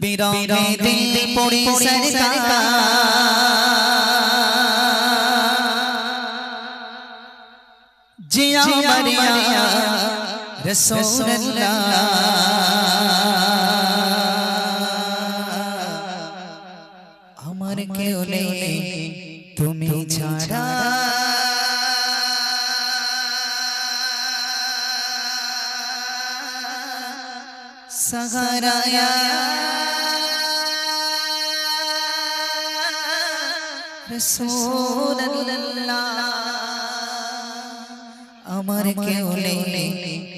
বিরহে দিল পড়ি জিয়া মারিয়া রসূলুল্লাহ আমার কেউ নেই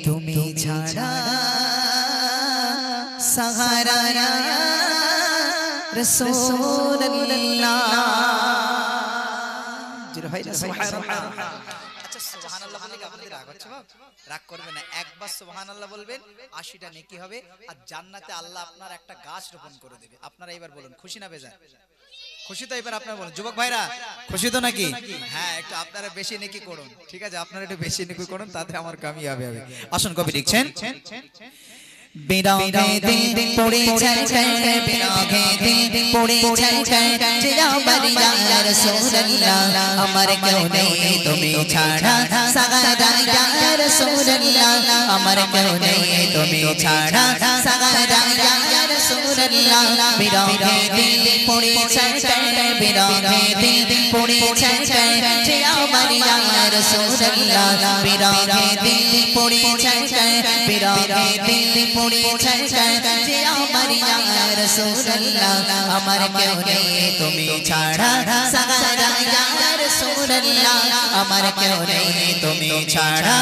তুমি ছাড়া আচ্ছা রাগ না একবার সুবহানাল্লাহ বলবেন আশিটা নেকি হবে আর জান্নাতে আল্লাহ আপনার একটা গাছ রোপণ করে দেবে। আপনারা এবার বলুন খুশি না বেজার? খুশি তো এবার আপনারা বলুন। যুবক ভাইরা, খুশি তো নাকি? হ্যাঁ একটু আপনারা বেশি নেকি করুন। ঠিক আছে, আপনারা একটু বেশি নেকি করুন, তাতে আমার কামিয়াবি হবে আসুন, কবি লিখছেন। আমার কেউ নেই, তুমি ছাড়া। সাগারা ইয়া রাসূলুল্লাহ বিরাগে দিল পড়ে ছায় বিরাগে দিল পড়ে ছায় জিয়া মারিয়া রাসূলুল্লাহ বিরাগে দিল পড়ে ছায় বিরাগে দিল পড়ে ছায় যে আমার ইয়া রাসূলুল্লাহ আমার কেউ নেই তুমি ছাড়া সাগারা ইয়া রাসূলুল্লাহ আমার কেউ নেই তুমি ইয়া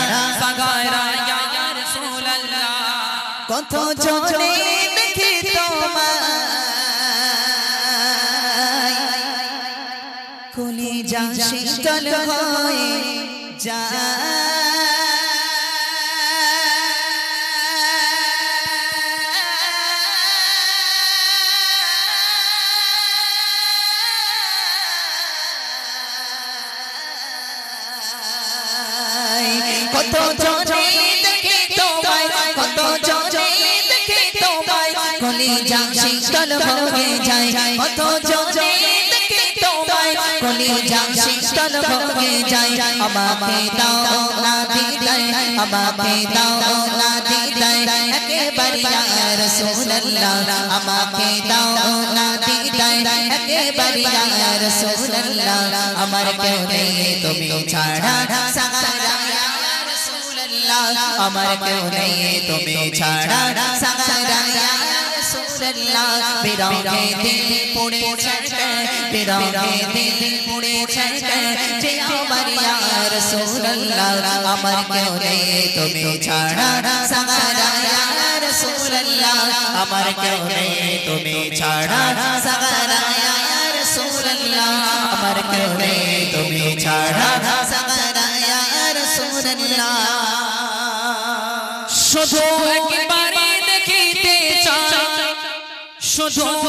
কত কলি যা শীতল হয়ে যায় কত জনে দেখে তোমায় কত জনে দেখে তোমায় কলি যা শীতল কলি যা শীতল হয়ে যায় আমাকে দাও না দিদাই আমাকে দাও না দিদাই একেবারে রাসূলুল্লাহ আমাকে দাও আমার তুমি ছাড়া আমার তুমি ছাড়া ইয়া রাসূলুল্লাহ বিরহে দিল পড়ে ছাড় বিরহে দিল পড়ে ছাড় যে আমার ইয়া ইয়া রাসূলুল্লাহ আমার কেউ নেই তুমি ছাড়া সাগারা শুধু একবারে শুধু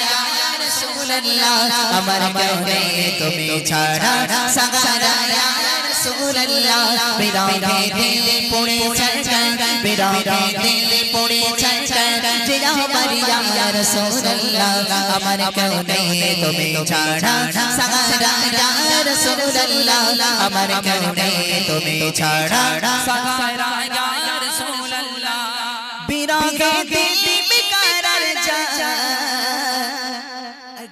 রাসূলুল্লাহ, আমার কেউ তুমি ছাড়া সাগারা ইয়া রাসূলুল্লাহ। বিরাগে দিল পড়ে ছাড় বিরাগে দিল পড়ে ছাড় যে আমার ইয়া রাসূলুল্লাহ। আমার কেউ তুমি ছাড়া সাগারা ইয়া রাসূলুল্লাহ। আমার কেউ তুমি ছাড়া সাগারা ইয়া রাসূলুল্লাহ। বিরাগে দিল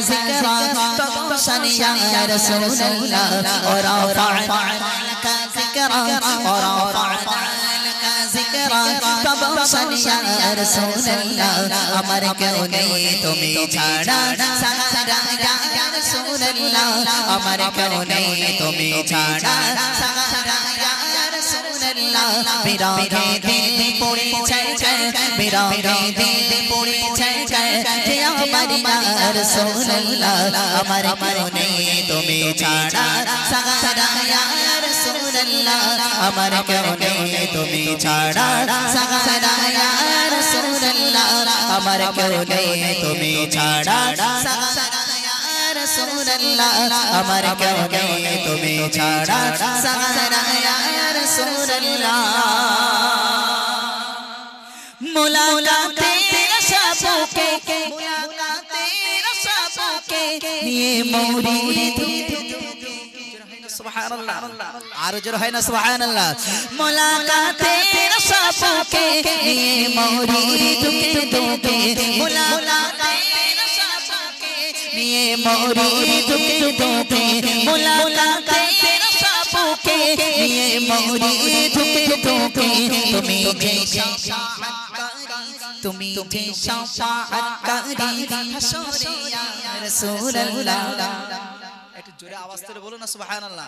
لك ذكرا فبوسني يا رسول الله ورفعنا لك ذكرا ورفعنا لك ذكرا فبوسني يا رسول الله আমার কেউ নেই তুমি ছাড়া সাহারা ইয়া রাসূলুল্লাহ আমার কেউ নেই তুমি ছাড়া সাহারা ইয়া রাসূলুল্লাহ বিরাগে দিন পড়ে চাই বিরাগে দিন পড়ে চাই হে আমার ইয়া রাসূলুল্লাহ আমার কেউ নেই তুমি ছাড়া সাহারা ইয়া রাসূলুল্লাহ আমার কেউ নেই তুমি ছাড়া সাহারা ইয়া রাসূলুল্লাহ আমার কেউ নেই তুমি ছাড়া সাহারা ইয়া রাসূলুল্লাহ আমার কেউ নেই তুমি ছাড়া সাহারা ইয়া রাসূলুল্লাহ মুলাকাতের সাবকে আরও জোর হয় না সুবহানাল্লাহ। মুলাকাতের সাবকে নিয়ে মৌরি দুকে সাবকে নিয়ে মৌরি দুকে মুলাকাতের সাবকে নিয়ে মৌরি দুকে দুকে তুমি যে তুমি যে শাফাআতকারী হাসরে ইয়া রাসূলুল্লাহ। একটু জোরে আওয়াজ তুলে বলো না সুবহানাল্লাহ।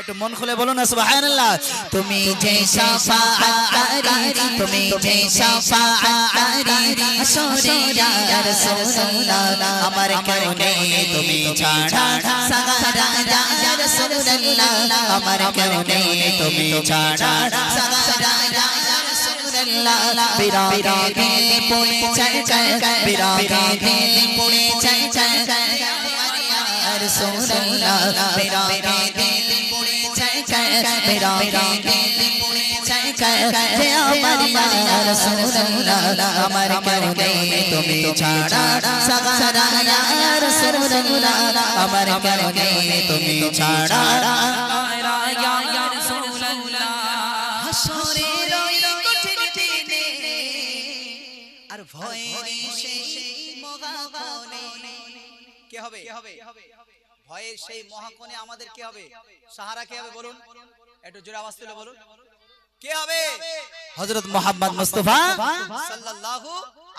একটু মন খুলে বলো না সুবহানাল্লাহ। তুমি যে শাফাআতকারী তুমি যে শাফাআতকারী হাসরে ইয়া রাসূলুল্লাহ। আমার কেউ নেই তুমি ছাড়া সাগারা ইয়া রাসূলুল্লাহ। আমার কেউ নেই তুমি ছাড়া সাগারা ইয়া রাসূলুল্লাহ বিরাগে পড়ে চাই চাই বিরাগে পড়ে চাই চাই আমার ইয়া ইয়া তুমি ছাড়া ইয়া আর ভয়ের সেই মহাগণে কে হবে? ভয়ের সেই মহাকোণে আমাদের কে হবে? সাহারা কে হবে বলুন? একটু জোরে আওয়াজ তুলে বলুন। কে হবে? হযরত মুহাম্মদ মুস্তাফা সাল্লাল্লাহু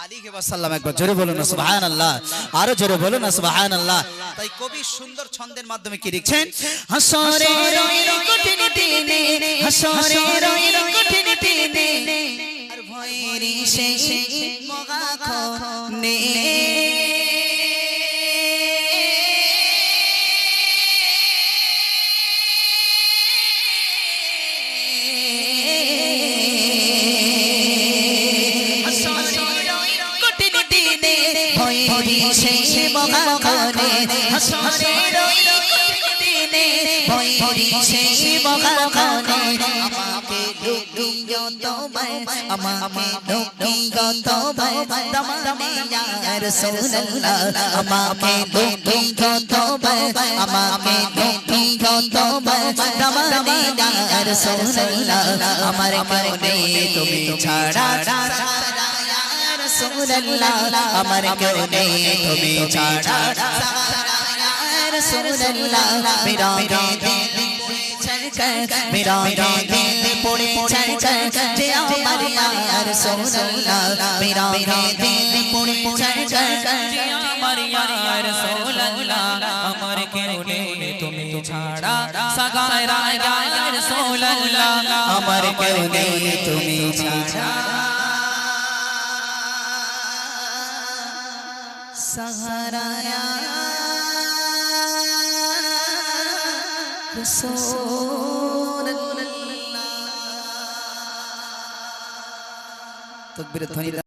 আলাইহি ওয়াসাল্লাম। একবার জোরে বলুন সুবহানাল্লাহ। আরও জোরে বলুন সুবহানাল্লাহ। তাই কবি সুন্দর ছন্দের মাধ্যমে কি লিখছেন? হাসরের কঠিন দিনে হাসরের সেই ভয়ের সেই মহাগণে হাসরের ওই কঠিন দিনে ভয়ের সেই মহাগণে আমাকে লুকিয়ে তোমায় আমাকে লুকিয়ে তোমায় দমানে ইয়া রাসূলুল্লাহ আমাকে লুকিয়ে তোমায় আমাকে লুকিয়ে তোমায় দমানে ইয়া রাসূলুল্লাহ আমার নেই তুমি ছাড়া কেউ তুমি পড়ে ছাড় যে আমার ইয়া রাসূলুল্লাহ মেরা মেরে দিল পড়ে ছাড় আমার ইয়া রাসূলুল্লাহ আমার কেউ তুমি ছাড়া সাগারা ইয়া রাসূলুল্লাহ আমার কেউ তুমি ছাড়া সাহারা রাসূলুল্লাহ তকবীরের ধ্বনি